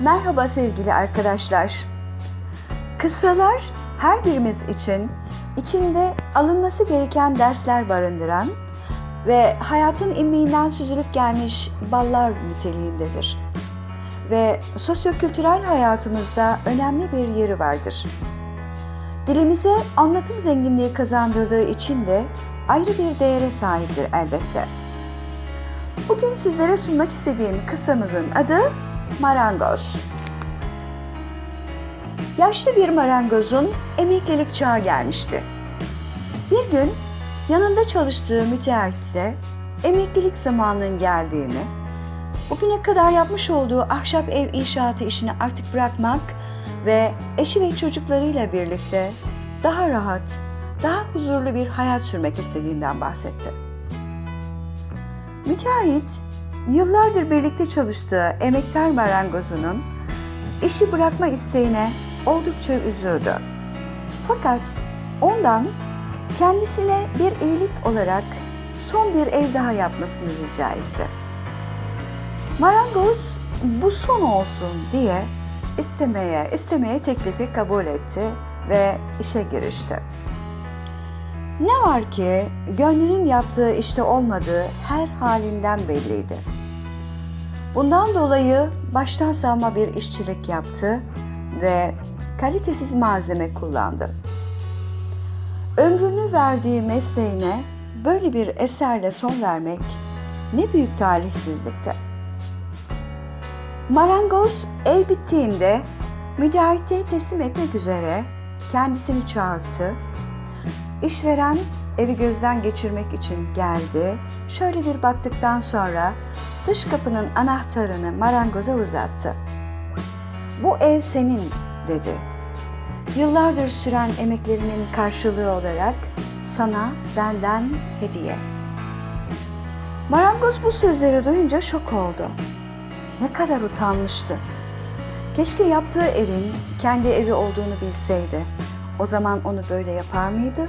Merhaba sevgili arkadaşlar. Kıssalar her birimiz için içinde alınması gereken dersler barındıran ve hayatın ilmiğinden süzülüp gelmiş ballar niteliğindedir. Ve sosyokültürel hayatımızda önemli bir yeri vardır. Dilimize anlatım zenginliği kazandırdığı için de ayrı bir değere sahiptir elbette. Bugün sizlere sunmak istediğim kıssamızın adı Marangoz. Yaşlı bir marangozun emeklilik çağı gelmişti. Bir gün yanında çalıştığı müteahhite emeklilik zamanının geldiğini, bugüne kadar yapmış olduğu ahşap ev inşaatı işini artık bırakmak ve eşi ve çocuklarıyla birlikte daha rahat, daha huzurlu bir hayat sürmek istediğinden bahsetti. Müteahhit, yıllardır birlikte çalıştığı emektar marangozunun işi bırakma isteğine oldukça üzüldü. Fakat ondan kendisine bir iyilik olarak son bir ev daha yapmasını rica etti. Marangoz bu son olsun diye istemeye, istemeye teklifi kabul etti ve işe girişti. Ne var ki gönlünün yaptığı işte olmadığı her halinden belliydi. Bundan dolayı baştan savma bir işçilik yaptı ve kalitesiz malzeme kullandı. Ömrünü verdiği mesleğine böyle bir eserle son vermek ne büyük talihsizlikti. Marangoz ev bittiğinde müteahhite teslim etmek üzere kendisini çağırdı İşveren evi gözden geçirmek için geldi. Şöyle bir baktıktan sonra dış kapının anahtarını marangoza uzattı. Bu ev senin dedi. Yıllardır süren emeklerinin karşılığı olarak sana benden hediye. Marangoz bu sözleri duyunca şok oldu. Ne kadar utanmıştı. Keşke yaptığı evin kendi evi olduğunu bilseydi. O zaman onu böyle yapar mıydı?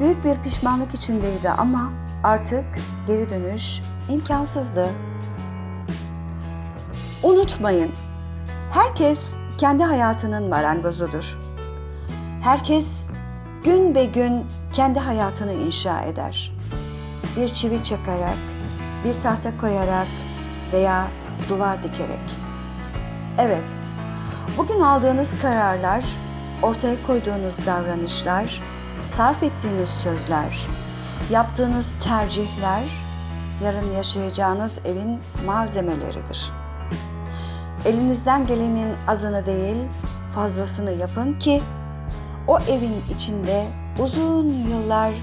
Büyük bir pişmanlık içindeydi ama artık geri dönüş imkansızdı. Unutmayın, herkes kendi hayatının marangozudur. Herkes gün be gün kendi hayatını inşa eder. Bir çivi çakarak, bir tahta koyarak veya duvar dikerek. Evet, bugün aldığınız kararlar, ortaya koyduğunuz davranışlar, sarf ettiğiniz sözler, yaptığınız tercihler yarın yaşayacağınız evin malzemeleridir. Elinizden gelenin azını değil, fazlasını yapın ki o evin içinde uzun yıllar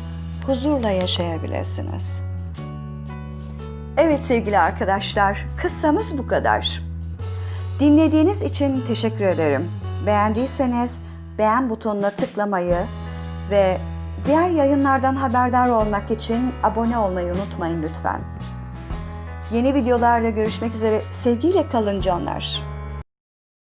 huzurla yaşayabilirsiniz. Evet sevgili arkadaşlar, kıssamız bu kadar. Dinlediğiniz için teşekkür ederim. Beğendiyseniz beğen butonuna tıklamayı ve diğer yayınlardan haberdar olmak için abone olmayı unutmayın lütfen. Yeni videolarla görüşmek üzere. Sevgiyle kalın canlar.